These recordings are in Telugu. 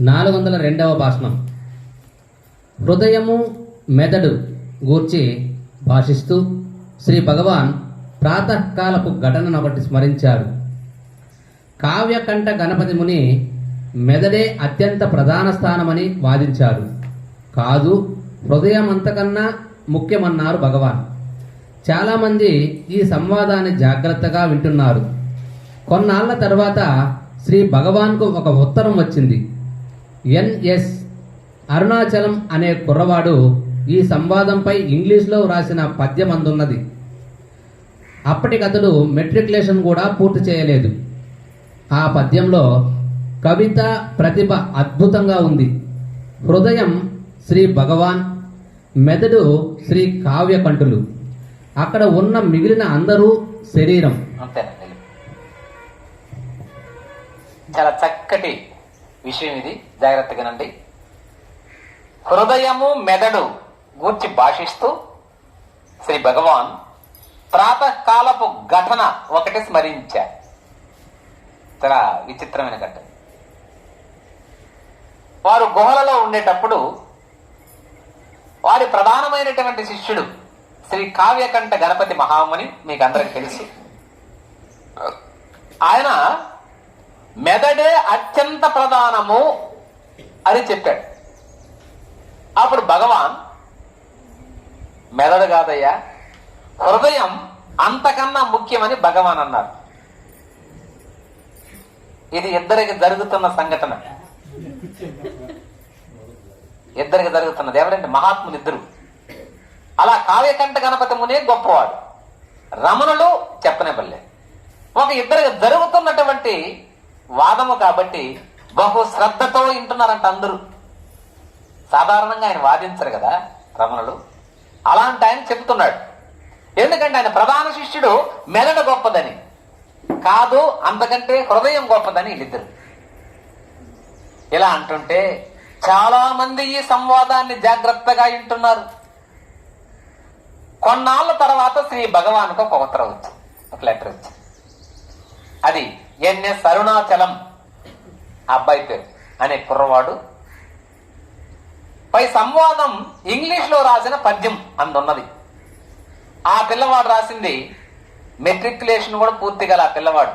నాలుగు వందల రెండవ భాషణం హృదయము మెదడు గూర్చి భాషిస్తూ శ్రీ భగవాన్ ప్రాతకాలపు ఘటనను ఒకటి స్మరించారు కావ్యకంఠ గణపతి ముని మెదడే అత్యంత ప్రధాన స్థానమని వాదించారు కాదు హృదయం అంతకన్నా ముఖ్యమన్నారు భగవాన్. చాలామంది ఈ సంవాదాన్ని జాగ్రత్తగా వింటున్నారు. కొన్నాళ్ళ తర్వాత శ్రీ భగవాన్కు ఒక ఉత్తరం వచ్చింది. ఎన్ఎస్ అరుణాచలం అనే కుర్రవాడు ఈ సంవాదంపై ఇంగ్లీష్లో వ్రాసిన పద్యం అందున్నది. అప్పటికతడు మెట్రికులేషన్ కూడా పూర్తి చేయలేదు. ఆ పద్యంలో కవిత ప్రతిభ అద్భుతంగా ఉంది. హృదయం శ్రీ భగవాన్ మెదడు శ్రీ కావ్యకంఠులు అక్కడ ఉన్న మిగిలిన అందరూ శరీరం. చాలా చక్కటి విషయం ఇది. జాగ్రత్తగానండి హృదయము మెదడు గూర్చి భాషిస్తూ శ్రీ భగవాన్ ప్రాతకాలపు ఘటన ఒకటి స్మరించారు. చాలా విచిత్రమైన ఘటన. వారు గుహలలో ఉండేటప్పుడు వారి ప్రధానమైనటువంటి శిష్యుడు శ్రీ కావ్యకంఠ గణపతి మహాముని మీకు అందరికి తెలుసు. ఆయన మెదడే అత్యంత ప్రధానము అని చెప్పాడు. అప్పుడు భగవాన్ మెదడు కాదయ్యా హృదయం అంతకన్నా ముఖ్యమని భగవాన్ అన్నారు. ఇది ఇద్దరికి జరుగుతున్న సంఘటన. ఇద్దరికి జరుగుతున్నది. ఎవరంటే మహాత్ములు ఇద్దరు. అలా కావ్యకంఠ గణపతి మునే గొప్పవాడు. రమణులు చెప్పనివ్వలే. ఒక ఇద్దరికి జరుగుతున్నటువంటి వాదము కాబట్టి బహు శ్రద్ధతో వింటున్నారంట అందరూ. సాధారణంగా ఆయన వాదించరు కదా రమణులు. అలాంటి ఆయన చెప్తున్నాడు ఎందుకంటే ఆయన ప్రధాన శిష్యుడు మెదడు గొప్పదని కాదు అంతకంటే హృదయం గొప్పదని వీళ్ళిద్దరు. ఇలా అంటుంటే చాలా మంది ఈ సంవాదాన్ని జాగ్రత్తగా వింటున్నారు. కొన్నాళ్ళ తర్వాత శ్రీ భగవాన్కు ఒక ఉత్తరం వచ్చింది ఒక లెటర్ వచ్చింది. అది ఎన్ఎస్ అరుణాచలం అబ్బాయి పేరు. అనే కుర్రవాడు. పై సంవాదం ఇంగ్లీష్లో రాసిన పద్యం అందున్నది. ఆ పిల్లవాడు రాసింది మెట్రికులేషన్ కూడా పూర్తిగా ఆ పిల్లవాడు.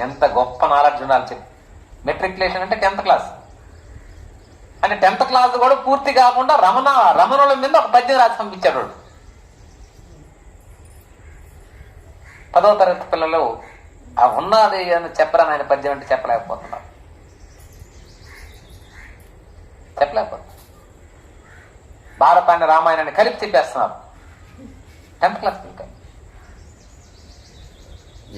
ఎంత గొప్ప నాలెడ్జ్ ఉండాలి చెప్పి. మెట్రికులేషన్ అంటే టెన్త్ క్లాస్. అంటే టెన్త్ క్లాస్ కూడా పూర్తి కాకుండా రమణ రమణుల మీద ఒక పద్యం రాసి పంపించాడు పదో తరగతి పిల్లలు ఆ ఉన్నది అని చెప్పరా ఆయన పద్యం అంటే చెప్పలేకపోతున్నారు చెప్పలేకపోతున్నారు భారతాన్ని రామాయణాన్ని కలిపి చెప్పేస్తున్నారు టెన్త్ క్లాస్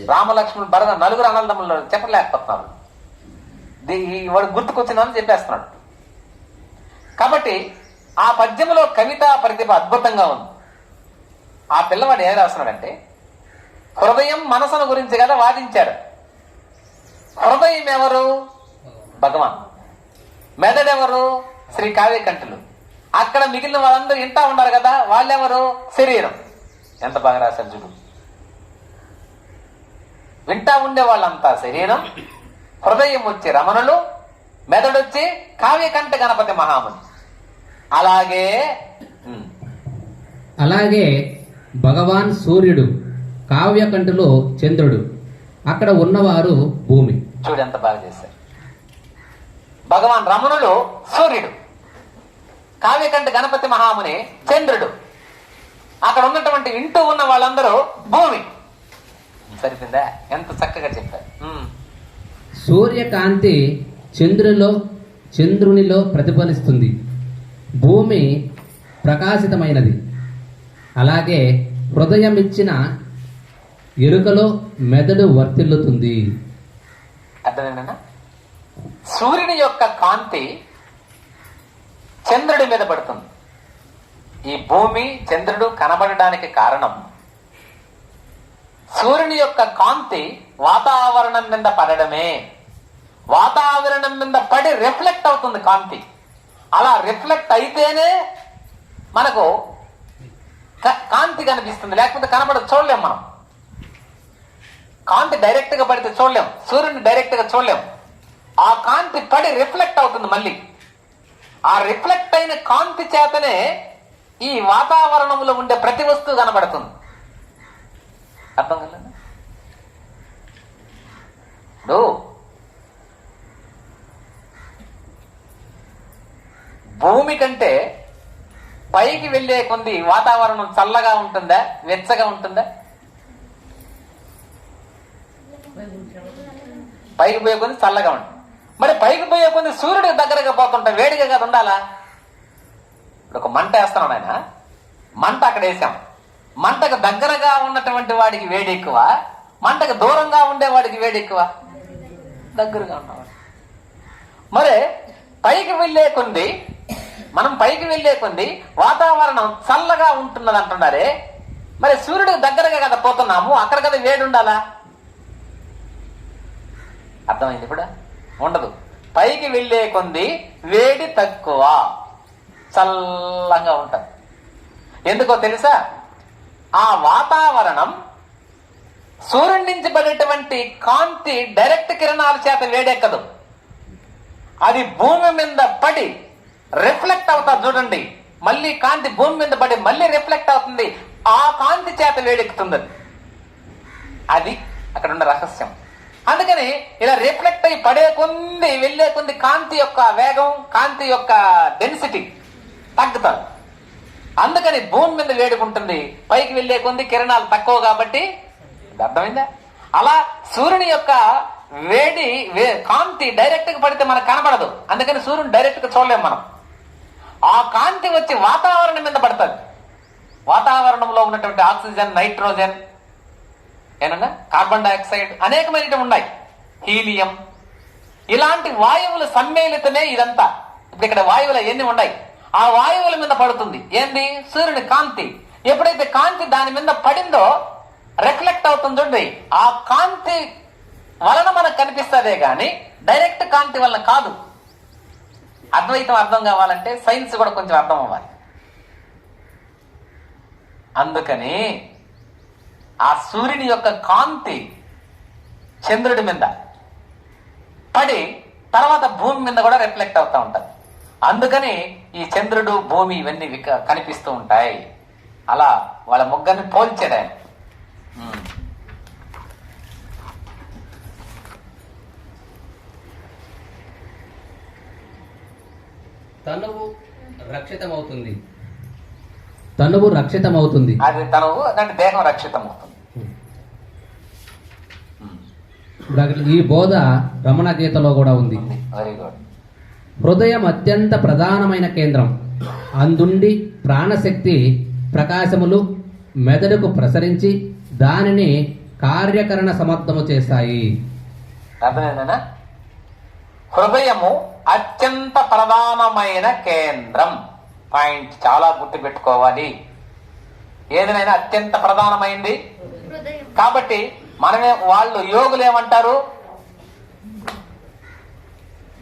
రామలక్ష్మణ్ భరత నలుగురు అనందములు చెప్పలేకపోతున్నారు. వాడు గుర్తుకొచ్చిందని చెప్పేస్తున్నాడు. కాబట్టి ఆ పద్యంలో కవిత ప్రతిభ అద్భుతంగా ఉంది. ఆ పిల్లవాడు ఏం రాస్తున్నాడంటే హృదయం మనసును గురించి కదా వాదించాడు హృదయం ఎవరు భగవాన్. మెదడెవరు? శ్రీ కావ్యకంఠులు. అక్కడ మిగిలిన వాళ్ళందరూ ఇంటా ఉన్నారు కదా వాళ్ళెవరు? శరీరం. ఎంత బాగా రాశారు చూడు. వింటా ఉండే వాళ్ళంతా శరీరం హృదయం వచ్చి రమణులు మెదడొచ్చి కావ్యకంఠ గణపతి మహాముని. అలాగే అలాగే భగవాన్ సూర్యుడు కావ్యకంఠులో చంద్రుడు. అక్కడ ఉన్నవారు భూమి. చూడు ఎంత బాగా చేశారు. భగవాన్ రమణులు సూర్యుడు. కావ్యకంఠ గణపతి మహాముని చంద్రుడు. అక్కడ ఉన్నటువంటి ఇంటూ ఉన్న వాళ్ళందరూ భూమి. సరిపోయిందా? ఎంత చక్కగా చెప్పారు. సూర్యకాంతి చంద్రులో చంద్రునిలో ప్రతిఫలిస్తుంది. భూమి ప్రకాశితమైనది. అలాగే హృదయం ఇచ్చిన ఎరుకలో మెదడు వర్తిల్లుతుంది. అర్థమైందా సూర్యుని యొక్క కాంతి చంద్రుడి మీద పడుతుంది. ఈ భూమి చంద్రుడు కనబడడానికి కారణం సూర్యుని యొక్క కాంతి వాతావరణం మీద పడడమే. వాతావరణం మీద పడి రిఫ్లెక్ట్ అవుతుంది కాంతి. అలా రిఫ్లెక్ట్ అయితేనే మనకు కాంతి కనిపిస్తుంది. లేకపోతే కనబడ చూడలేము మనం. కాంతి డైరెక్ట్గా పడితే చూడలేం. సూర్యుని డైరెక్ట్గా చూడలేం. ఆ కాంతి పడి రిఫ్లెక్ట్ అవుతుంది మళ్ళీ. ఆ రిఫ్లెక్ట్ అయిన కాంతి చేతనే ఈ వాతావరణంలో ఉండే ప్రతి వస్తువు కనబడుతుంది. అర్థం కదా ఇప్పుడు భూమి కంటే పైకి వెళ్ళే కొంది వాతావరణం చల్లగా ఉంటుందా? వెచ్చగా ఉంటుందా? పైకి పోయే కొంది చల్లగా ఉంటుంది మరి పైకి పోయే కొంది సూర్యుడికి దగ్గరగా పోతుంటే వేడిగా కదా ఉండాలా? ఇప్పుడు ఒక మంట వేస్తున్నాం ఆయన. మంట అక్కడ వేసాం. మంటకు దగ్గరగా ఉన్నటువంటి వాడికి వేడి ఎక్కువ. మంటకు దూరంగా ఉండేవాడికి వేడి ఎక్కువ. దగ్గరగా ఉన్నవాడు. మరి పైకి వెళ్ళే కొంది మనం పైకి వెళ్ళే కొంది వాతావరణం చల్లగా ఉంటున్నది అంటున్నారే. మరి సూర్యుడికి దగ్గరగా కదా పోతున్నాము అక్కడ కదా వేడి ఉండాలా? అర్థమైంది ఇప్పుడు? ఉండదు. పైకి వెళ్ళే కొంది వేడి తక్కువ. చల్లంగా ఉంటుంది. ఎందుకో తెలుసా? ఆ వాతావరణం సూర్యుడించబడేటువంటి కాంతి డైరెక్ట్ కిరణాల చేత వేడెక్కదు. అది భూమి మీద పడి రిఫ్లెక్ట్ అవుతా చూడండి. మళ్ళీ కాంతి భూమి మీద పడి మళ్ళీ రిఫ్లెక్ట్ అవుతుంది. ఆ కాంతి చేత వేడెక్కుతుంది. అది. అది అక్కడ ఉన్న రహస్యం. అందుకని ఇలా రిఫ్లెక్ట్ అయి పడే కొంది వెళ్ళే కొంది కాంతి యొక్క వేగం కాంతి యొక్క డెన్సిటీ తగ్గుతారు. అందుకని భూమి మీద వేడుకుంటుంది పైకి వెళ్ళే కొంది కిరణాలు తక్కువ కాబట్టి ఇది అర్థమైందా? అలా సూర్యుని యొక్క వేడి వే- కాంతి డైరెక్ట్గా పడితే మనకు కనబడదు అందుకని సూర్యుని డైరెక్ట్గా చూడలేం మనం. ఆ కాంతి వచ్చి వాతావరణం మీద పడుతుంది. వాతావరణంలో ఉన్నటువంటి ఆక్సిజన్ నైట్రోజన్ ఏనన్నా కార్బన్ డైఆక్సైడ్ అనేకమైనవి ఉన్నాయి. హీలియం. ఇలాంటి వాయువుల సమ్మేళితమే ఇదంతా. ఇప్పుడు ఇక్కడ వాయువులు ఎన్ని ఉన్నాయి? ఆ వాయువుల మీద పడుతుంది. ఏంది? సూర్యుని కాంతి. ఎప్పుడైతే కాంతి దాని మీద పడిందో రిఫ్లెక్ట్ అవుతుంది చూడండి. ఆ కాంతి వలన మనకు కనిపిస్తుందే కానీ డైరెక్ట్ కాంతి వలన కాదు. అద్వైతం అర్థం కావాలంటే సైన్స్ కూడా కొంచెం అర్థం అవ్వాలి. అందుకని ఆ సూర్యుని యొక్క కాంతి చంద్రుడి మీద పడి తర్వాత భూమి మీద కూడా రిఫ్లెక్ట్ అవుతా ఉంటది. అందుకని ఈ చంద్రుడు భూమి ఇవన్నీ కనిపిస్తూ ఉంటాయి. అలా వాళ్ళ ముగ్గురిని పోల్చాడు ఆయన. తనువు రక్షితమవుతుంది. తనువు రక్షితమవుతుంది. అది తను అంటే దేహం రక్షితం అవుతుంది ఇప్పుడు ఈ బోధ రమణ గీతలో కూడా ఉంది. వెరీ గుడ్ హృదయం అత్యంత ప్రధానమైన కేంద్రం. అందుండి ప్రాణశక్తి ప్రకాశములు మెదడుకు ప్రసరించి దానిని కార్యకరణ సమర్థము చేస్తాయి. హృదయము అత్యంత ప్రధానమైన కేంద్రం. పాయింట్ చాలా గుర్తు పెట్టుకోవాలి ఏదైనా అత్యంత ప్రధానమైంది? హృదయం. కాబట్టి మనమే వాళ్ళు యోగులు ఏమంటారు?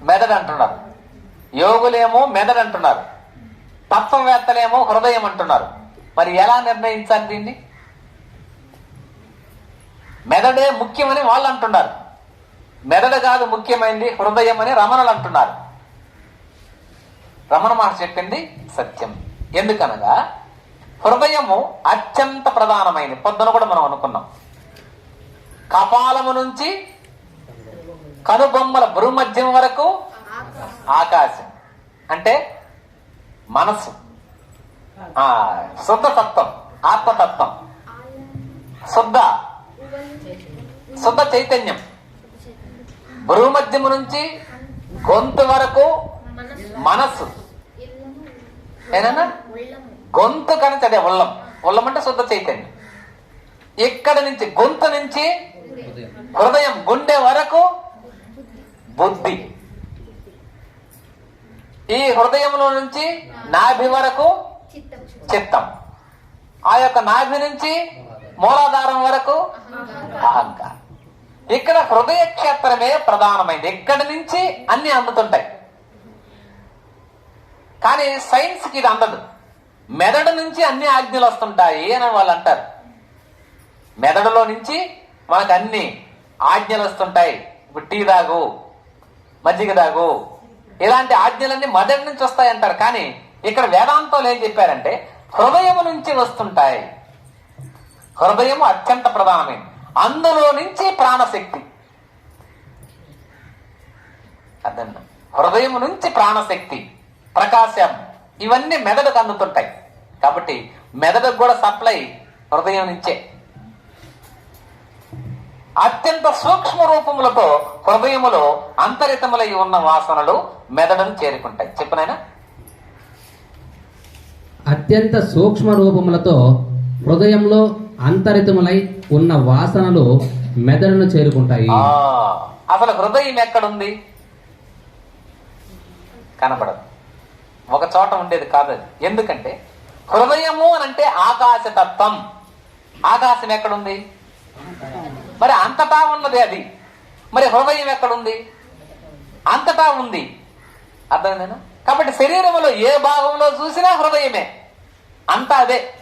మెదడు అంటున్నారు యోగులేమో మెదడు అంటున్నారు తత్వవేత్తలేమో హృదయం అంటున్నారు మరి ఎలా నిర్ణయించాలి దీన్ని? మెదడే ముఖ్యమని వాళ్ళు అంటున్నారు మెదడు కాదు ముఖ్యమైనది హృదయం అని రమణులు అంటున్నారు రమణ మాట చెప్పింది సత్యం. ఎందుకనగా హృదయము అత్యంత ప్రధానమైనది. పొద్దున కూడా మనం అనుకున్నాం. కపాలము నుంచి కనుబొమ్మల భూమధ్యం వరకు ఆకాశం. అంటే మనస్సు. శుద్ధ తత్వం ఆత్మతత్వం. శుద్ధ. శుద్ధ చైతన్యం. భూమధ్యము నుంచి గొంతు వరకు మనస్సు. ఏనా గొంతు కనుక అదే ఉల్లం. ఉల్లం అంటే శుద్ధ చైతన్యం. ఇక్కడ నుంచి గొంతు నుంచి హృదయం గుండె వరకు బుద్ధి. ఈ హృదయంలో నుంచి నాభి వరకు చిత్తం. ఆ యొక్క నాభి నుంచి మూలాధారం వరకు అహంకారం. ఇక్కడ హృదయ క్షేత్రమే ప్రధానమైంది. ఇక్కడి నుంచి అన్ని అందుతుంటాయి. కానీ సైన్స్కి ఇది అందదు. మెదడు నుంచి అన్ని ఆజ్ఞలు వస్తుంటాయి అని వాళ్ళు అంటారు. మెదడులో నుంచి మనకు అన్ని ఆజ్ఞలు వస్తుంటాయి. ఇప్పుడు టీ తాగు మజ్జిగ తాగు ఇలాంటి ఆజ్ఞలన్నీ మదర్ నుంచి వస్తాయంటారు. కానీ ఇక్కడ వేదాంతంలో ఏం చెప్పారంటే హృదయము నుంచి వస్తుంటాయి. హృదయము అత్యంత ప్రధానమైనది అందులో నుంచి ప్రాణశక్తి. అర్థం? హృదయం నుంచి ప్రాణశక్తి ప్రకాశం ఇవన్నీ మెదడుకు అందుతుంటాయి. కాబట్టి మెదడుకు కూడా సప్లై హృదయం నుంచే. అత్యంత సూక్ష్మ రూపములతో హృదయములో అంతరితములై ఉన్న వాసనలు మెదడును చేరుకుంటాయి. చెప్పనైనా అత్యంత సూక్ష్మ రూపములతో హృదయంలో అంతరితములై ఉన్న వాసనలు మెదడును చేరుకుంటాయి. అసలు హృదయం ఎక్కడుంది? కనపడదు ఒక చోట ఉండేది కాదు ఎందుకంటే హృదయము అని అంటే ఆకాశతత్వం. ఆకాశం ఎక్కడుంది? మరి అంతటా ఉన్నది అది. మరి హృదయం ఎక్కడుంది? అంతటా ఉంది. అర్థమైందేనా కాబట్టి శరీరంలో ఏ భాగంలో చూసినా హృదయమే. అంతా అదే.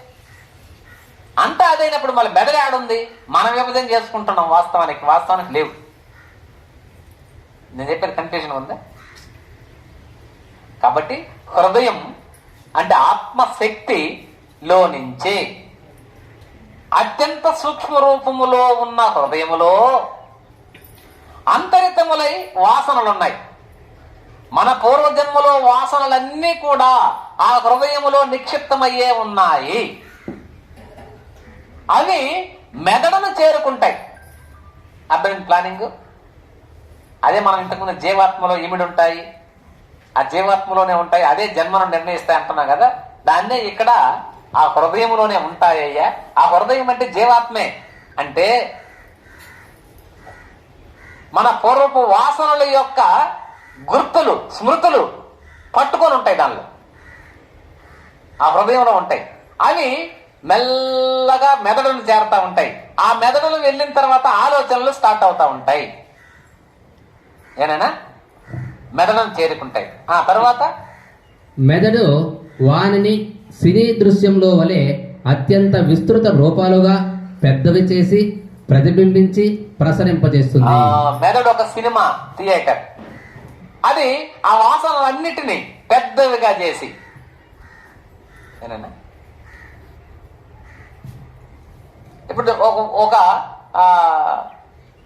అంతా అదైనప్పుడు మళ్ళీ మెదడు మనం విభజన చేసుకుంటున్నాం వాస్తవానికి? వాస్తవానికి లేవు. నేను చెప్పిన కన్ఫ్యూజన్ ఉందా? కాబట్టి హృదయం అంటే ఆత్మశక్తిలో నుంచే అత్యంత సూక్ష్మ రూపములో ఉన్న హృదయములో అంతరితములై వాసనలున్నాయి. మన పూర్వజన్మలో వాసనలన్నీ కూడా ఆ హృదయములో నిక్షిప్తమయ్యే ఉన్నాయి. అవి మెదడును చేరుకుంటాయి. అర్థమైంది ప్లానింగ్. అదే మనం ఇంతకుముందు జీవాత్మలో ఇమిడి ఉంటాయి ఆ జీవాత్మలోనే ఉంటాయి అదే జన్మను నిర్ణయిస్తాయి అంటున్నాం కదా. దాన్నే ఇక్కడ ఆ హృదయంలోనే ఉంటాయ్యా ఆ హృదయం అంటే జీవాత్మే. అంటే మన పూర్వపు వాసనల యొక్క గుర్తులు స్మృతులు పట్టుకొని ఉంటాయి దానిలో. ఆ హృదయంలో ఉంటాయి. అవి మెల్లగా మెదడును చేరుతూ ఉంటాయి. ఆ మెదడులు వెళ్ళిన తర్వాత ఆలోచనలు స్టార్ట్ అవుతూ ఉంటాయి. ఏనైనా? మెదడును చేరుకుంటాయి. ఆ తర్వాత? మెదడు వాణిని సినీ దృశ్యంలో వలె అత్యంత విస్తృత రూపాలుగా పెద్దవి చేసి ప్రతిబింబించి ప్రసరింపజేస్తుంది. మెదడు ఒక సినిమా థియేటర్. అది ఆ వాసనలన్నిటినీ పెద్దవిగా చేసి. ఇప్పుడు ఒక- ఒక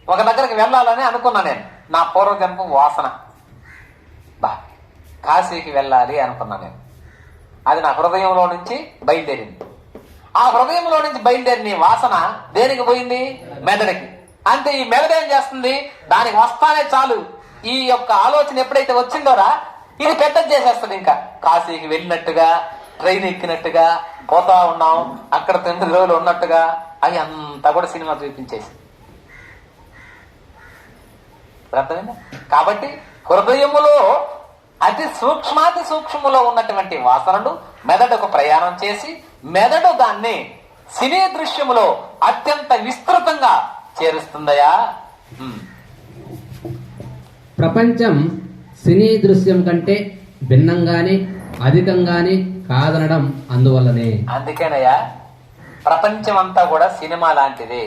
ఒక దగ్గరికి వెళ్ళాలని అనుకున్నా నేను. నా పూర్వజన్మ వాసన. బా కాశీకి వెళ్ళాలి అనుకున్నా నేను. అది నా హృదయంలో నుంచి బయలుదేరింది. ఆ హృదయంలో నుంచి బయలుదేరిన వాసన దేనికి పోయింది? మెదడుకి. అంతే ఈ మెదడు ఏం చేస్తుంది? దానికి వస్తానే చాలు. ఈ యొక్క ఆలోచన ఎప్పుడైతే వచ్చిందోరా ఇది పెద్దది చేసేస్తుంది ఇంకా. కాశీకి వెళ్ళినట్టుగా ట్రైన్ ఎక్కినట్టుగా పోతా ఉన్నాం. అక్కడ తొమ్మిది రోజులు ఉన్నట్టుగా అవి అంతా కూడా సినిమా చూపించేసి అర్థమైందా? కాబట్టి హృదయములో అతి సూక్ష్మాతి సూక్ష్మములో ఉన్నటువంటి వాసనలు మెదడుకు ప్రయాణం చేసి మెదడు దాన్ని సినీ దృశ్యములో అత్యంత విస్తృతంగా చేరుస్తుందయా. ప్రపంచం సినీ దృశ్యం కంటే భిన్నంగానే అధికంగానే కాదనడం అందువల్లనే. అందుకేనయ్యా ప్రపంచం అంతా కూడా సినిమా లాంటిదే.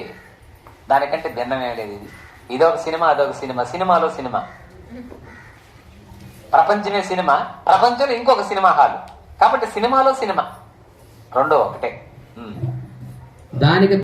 దానికంటే భిన్నమే లేదు ఇది. ఇదొక సినిమా అదొక సినిమా సినిమాలో సినిమా. ప్రపంచమే సినిమా ప్రపంచంలో ఇంకొక సినిమా హాల్. కాబట్టి సినిమాలో సినిమా. రెండో ఒకటే. దానికి